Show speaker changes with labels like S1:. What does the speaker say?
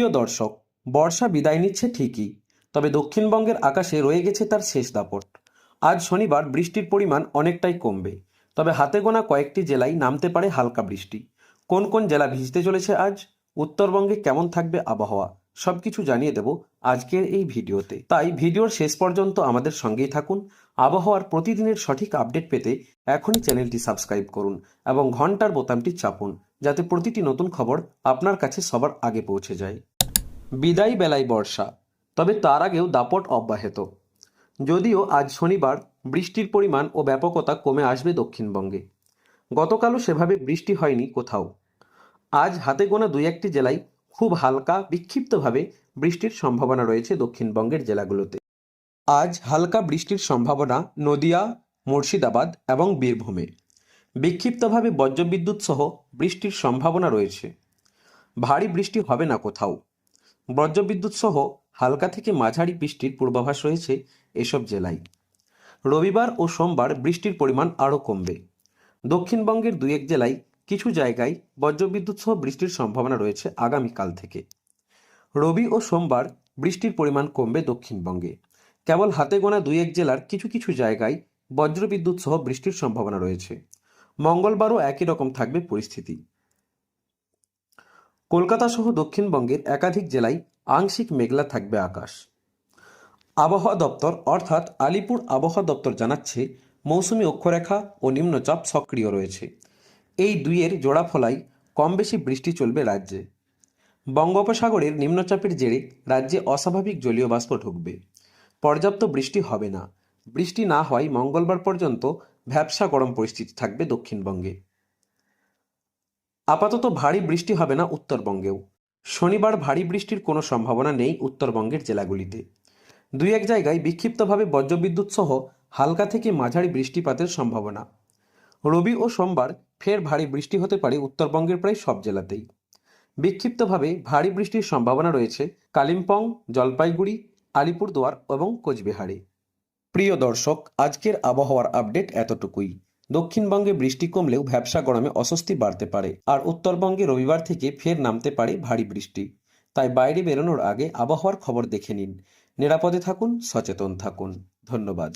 S1: প্রিয় দর্শক, বর্ষা বিদায় নিচ্ছে ঠিকই, তবে দক্ষিণবঙ্গের আকাশে রয়ে গেছে তার শেষ দাপট। আজ শনিবার বৃষ্টির পরিমাণ অনেকটাই কমবে, তবে হাতে গোনা কয়েকটি জেলায় নামতে পারে হালকা বৃষ্টি। কোন কোন জেলা ভিজতে চলেছে আজ? উত্তরবঙ্গে কেমন থাকবে আবহাওয়া? সবকিছু জানিয়ে দেব আজকের এই ভিডিওতে। তাই ভিডিওর শেষ পর্যন্ত আমাদের সঙ্গেই থাকুন। আবহাওয়ার প্রতিদিনের সঠিক আপডেট পেতে এখনই চ্যানেলটি সাবস্ক্রাইব করুন এবং ঘণ্টার বোতামটি চাপুন, যাতে প্রতিটি নতুন খবর আপনার কাছে সবার আগে পৌঁছে যায়। বিদায় বেলায় বর্ষা, তবে তার আগেও দাপট অব্যাহত। যদিও আজ শনিবার বৃষ্টির পরিমাণ ও ব্যাপকতা কমে আসবে দক্ষিণবঙ্গে। গতকালও সেভাবে বৃষ্টি হয়নি কোথাও। আজ হাতে গোনা দুই একটি জেলায় খুব হালকা বিক্ষিপ্তভাবে বৃষ্টির সম্ভাবনা রয়েছে দক্ষিণবঙ্গের জেলাগুলোতে। আজ হালকা বৃষ্টির সম্ভাবনা নদিয়া, মুর্শিদাবাদ এবং বীরভূমে। বিক্ষিপ্তভাবে বজ্রবিদ্যুৎ সহ বৃষ্টির সম্ভাবনা রয়েছে। ভারী বৃষ্টি হবে না কোথাও। বজ্রবিদ্যুৎ সহ হালকা থেকে মাঝারি বৃষ্টির পূর্বাভাস রয়েছে এসব জেলায়। রবিবার ও সোমবার বৃষ্টির পরিমাণ আরও কমবে। দক্ষিণবঙ্গের দুই এক জেলায় কিছু জায়গায় বজ্রবিদ্যুৎ সহ বৃষ্টির সম্ভাবনা রয়েছে আগামীকাল থেকে। রবি ও সোমবার বৃষ্টির পরিমাণ কমবে দক্ষিণবঙ্গে। কেবল হাতে গোনা দুই এক জেলার কিছু কিছু জায়গায় বজ্রবিদ্যুৎ সহ বৃষ্টির সম্ভাবনা রয়েছে। মঙ্গলবারও একই রকম থাকবে পরিস্থিতি। কলকাতা সহ দক্ষিণবঙ্গের একাধিক জেলায় আংশিক মেঘলা থাকবে আকাশ। আবহাওয়া দপ্তর অর্থাৎ আলিপুর আবহাওয়া দপ্তর জানাচ্ছে, মৌসুমি অক্ষরেখা ও নিম্নচাপ সক্রিয় রয়েছে। এই দুইয়ের জোড়া ফলায় কম বেশি বৃষ্টি চলবে রাজ্যে। বঙ্গোপসাগরের নিম্নচাপের জেরে রাজ্যে অস্বাভাবিক জলীয় বাষ্প ঢুকবে। পর্যাপ্ত বৃষ্টি হবে না। বৃষ্টি না হওয়ায় মঙ্গলবার পর্যন্ত ভ্যাবসা গরম পরিস্থিতি থাকবে দক্ষিণবঙ্গে। আপাতত ভারী বৃষ্টি হবে না উত্তরবঙ্গেও। শনিবার ভারী বৃষ্টির কোনো সম্ভাবনা নেই উত্তরবঙ্গের জেলাগুলিতে। দুই এক জায়গায় বিক্ষিপ্তভাবে বজ্রবিদ্যুৎ সহ হালকা থেকে মাঝারি বৃষ্টিপাতের সম্ভাবনা। রবি ও সোমবার ফের ভারী বৃষ্টি হতে পারে উত্তরবঙ্গের প্রায় সব জেলাতেই। বিক্ষিপ্তভাবে ভারী বৃষ্টির সম্ভাবনা রয়েছে কালিম্পং, জলপাইগুড়ি, আলিপুরদুয়ার এবং কোচবিহারে। প্রিয় দর্শক, আজকের আবহাওয়ার আপডেট এতটুকুই। দক্ষিণবঙ্গে বৃষ্টি কমলেও ভ্যাবসা গরমে অস্বস্তি বাড়তে পারে। আর উত্তরবঙ্গে রবিবার থেকে ফের নামতে পারে ভারী বৃষ্টি। তাই বাইরে বেরোনোর আগে আবহাওয়ার খবর দেখে নিন। নিরাপদে থাকুন, সচেতন থাকুন। ধন্যবাদ।